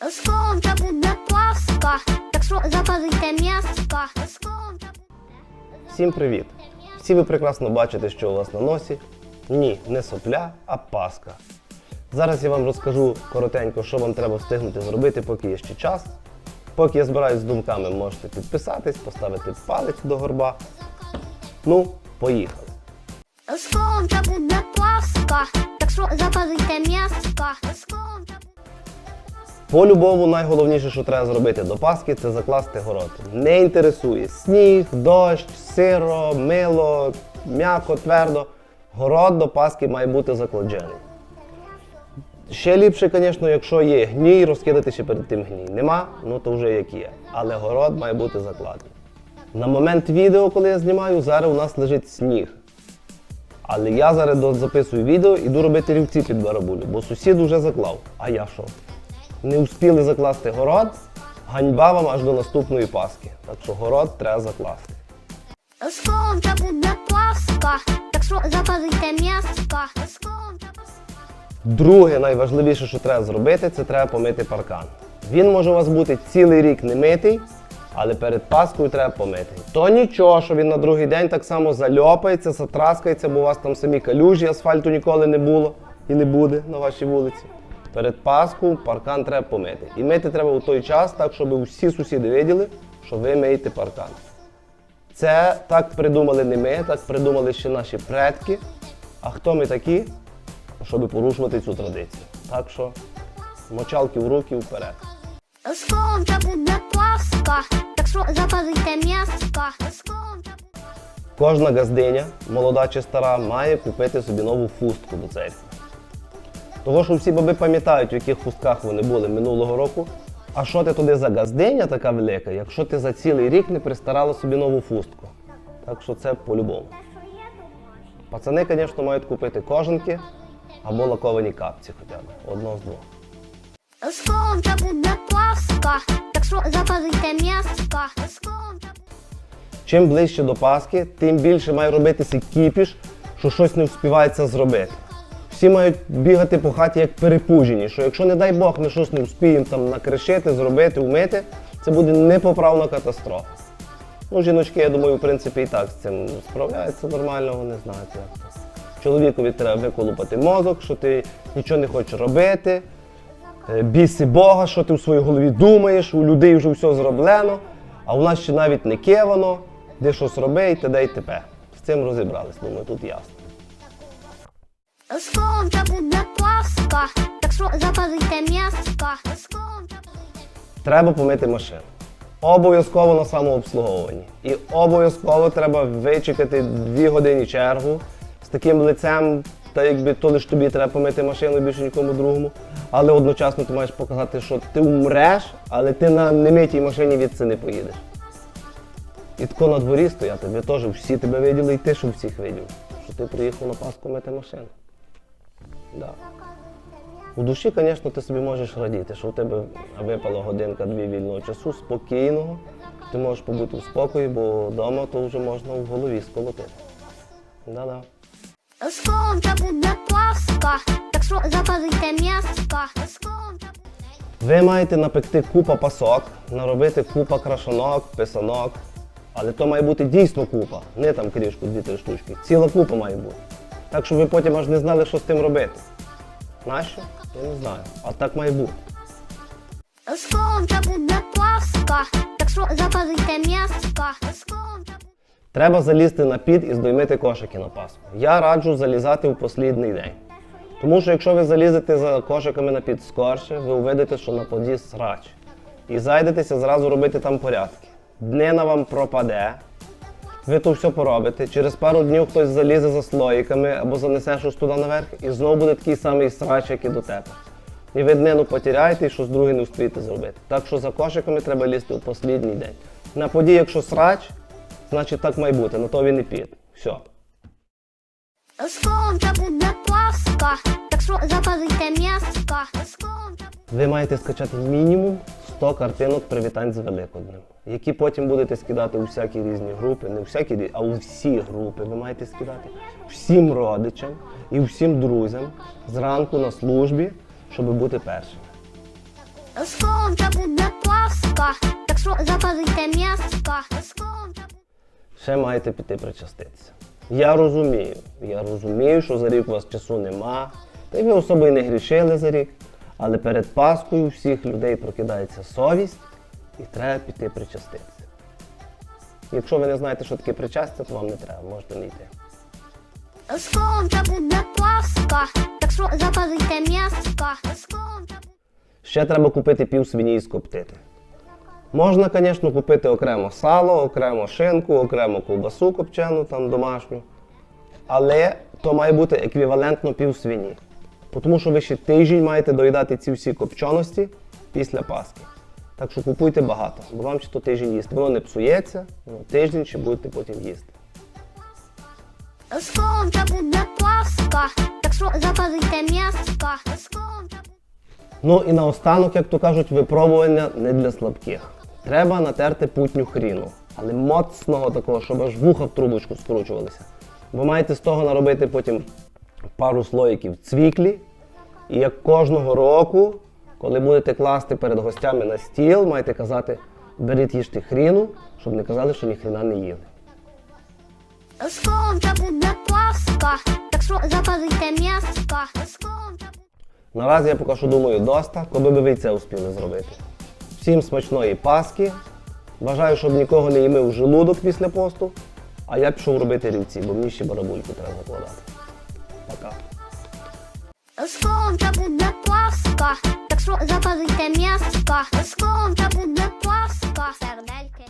Скоро буде Пасха, так що запалите м'яско. Всім привіт! Всі ви прекрасно бачите, що у вас на носі. Ні, не сопля, а паска. Зараз я вам розкажу коротенько, що вам треба встигнути зробити, поки є ще час. Поки я збираюсь з думками, можете підписатись, поставити палець до горба. Ну, поїхали. Скоро буде Пасха, так що запалите м'яско. По-любому найголовніше, що треба зробити до Пасхи, це закласти город. Не інтересує сніг, дощ, сиро, мило, м'яко, твердо. Город до Пасхи має бути закладений. Ще ліпше, звісно, якщо є гній, розкидати ще перед тим гній. Нема, ну то вже як є. Але город має бути закладений. На момент відео, коли я знімаю, зараз у нас лежить сніг. Але я зараз записую відео іду робити рівці під барабулю, бо сусід вже заклав. А я що? Не успіли закласти город, ганьба вам аж до наступної Пасхи. Так що город треба закласти. Скоро буде Пасха, так що м'яско. Скоро Друге, найважливіше, що треба зробити, це треба помити паркан. Він може у вас бути цілий рік не митий, але перед Паскою треба помити. То нічого, що він на другий день так само зальопається, затраскається, бо у вас там самі калюжі, асфальту ніколи не було і не буде на вашій вулиці. Перед Пасхою паркан треба помити. І мити треба у той час, так, щоб усі сусіди виділи, що ви миєте паркан. Це так придумали не ми, так придумали ще наші предки. А хто ми такі, щоб порушувати цю традицію? Так що мочалки в руки вперед. Скоро буде Пасха, так що запалите м'яско. Кожна газдиня, молода чи стара, має купити собі нову фустку до церкви. Того, що всі баби пам'ятають, в яких хустках вони були минулого року. А що ти туди за газдиня така велика, якщо ти за цілий рік не пристарала собі нову фустку? Так що це по-любому. Пацани, звісно, мають купити кожанки або лаковані капці хоча б. Одно з двох. Скоро буде Пасха, так що запалите м'яско. Чим ближче до Пасхи, тим більше має робитися кіпіш, що щось не вспівається зробити. Всі мають бігати по хаті як перепужені, що якщо, не дай Бог, ми щось не вспіємо там накришити, зробити, вмити, це буде непоправна катастрофа. Ну, жіночки, я думаю, в принципі, і так з цим справляються нормально, вони знають. Чоловікові треба виколупати мозок, що ти нічого не хочеш робити. Е, Біси Бога, що ти в своїй голові думаєш, у людей вже все зроблено, а у нас ще навіть не кевано, де щось роби, і т.д. і т.п. З цим розібрались, думаю, тут ясно. Скоро буде Пасха, так що запалите м'яско. Треба помити машину. Обов'язково на самообслуговуванні. І обов'язково треба вичекати 2 години чергу з таким лицем, та якби то лиш тобі треба помити машину більше нікому другому. Але одночасно ти маєш показати, що ти умреш, але ти на немитій машині від це не поїдеш. І тако на дворі стояти, ви теж всі тебе виділи, і ти щоб всіх видів, що ти приїхав на Пасху мити машину. Да. У душі, звісно, ти собі можеш радіти, що у тебе випала годинка-дві вільного часу, спокійного. Ти можеш побути в спокої, бо вдома то вже можна в голові сколотити. Да-да. Так що запалите м'яско. Ви маєте напекти купа пасок, наробити купа крашанок, писанок. Але то має бути дійсно купа, не там крішку, дві-три штучки. Ціла купа має бути. Так, щоб ви потім аж не знали, що з тим робити. Нащо? Я не знаю. А так має бути. Скоро буде Пасха, так що запалите м'яско. Треба залізти на під і здоймити кошики на Пасху. Я раджу залізати в послідний день. Тому що якщо ви залізете за кошиками на під скорше, ви увидите, що на поді срач. І зайдетеся зразу робити там порядки. Днина вам пропаде, ви то все поробите. Через пару днів хтось залізе за слоїками або занесе щось туди наверх, і знову буде такий самий срач, як і до тебе. І ви днину потеряєте і щось друге не встигнете зробити. Так що за кошиками треба лізти у послідній день. На події, якщо срач, значить так має бути, на то він і під. Все. Так що запалите м'яско. Скоро Ви маєте скачати мінімум 100 картинок привітань з Великоднем, які потім будете скидати у всякі різні групи, не у всякі, а у всі групи ви маєте скидати всім родичам і всім друзям зранку на службі, щоб бути першим. Скоро це буде Пасха, так що запалите м'яско. Ще маєте піти причаститися. Я розумію, я розумію, що за рік у вас часу нема, та й ви особо і не грішили за рік. Але перед Паскою у всіх людей прокидається совість і треба піти причаститися. Якщо ви не знаєте, що таке причастя, то вам не треба, можете не йти. Скоро це буде Пасха, так що запалите м'яско. Ще треба купити пів свині і скоптити. Можна, звісно, купити окремо сало, окремо шинку, окремо ковбасу копчену там домашню. Але то має бути еквівалентно пів свині. Тому що ви ще тиждень маєте доїдати ці всі копченості після Пасхи. Так що купуйте багато, бо вам ще то тиждень їсти. Воно не псується, воно тиждень ще будете потім їсти. Скоро це буде Пасха, так що запалите м'яско. Ну і наостанок, як то кажуть, випробування не для слабких. Треба натерти путню хріну, але моцного такого, щоб аж вуха в трубочку скручувалися. Ви маєте з того наробити потім пару слоїків цвіклі. І як кожного року, коли будете класти перед гостями на стіл, маєте казати, беріть їжте хріну, щоб не казали, що ні хріна не їли. Скоро це буде так що запалите м'яско. Наразі я поки що думаю доста, коли би ви це успіли зробити. Всім смачної Пасхи. Бажаю, щоб нікого не їмив желудок після посту. А я пішов робити рівці, бо мені ще барабульку треба закладати. Пока. Скоро це буде Пасха, так що запалите м'яско. Скоро це буде Пасха. Сердельки.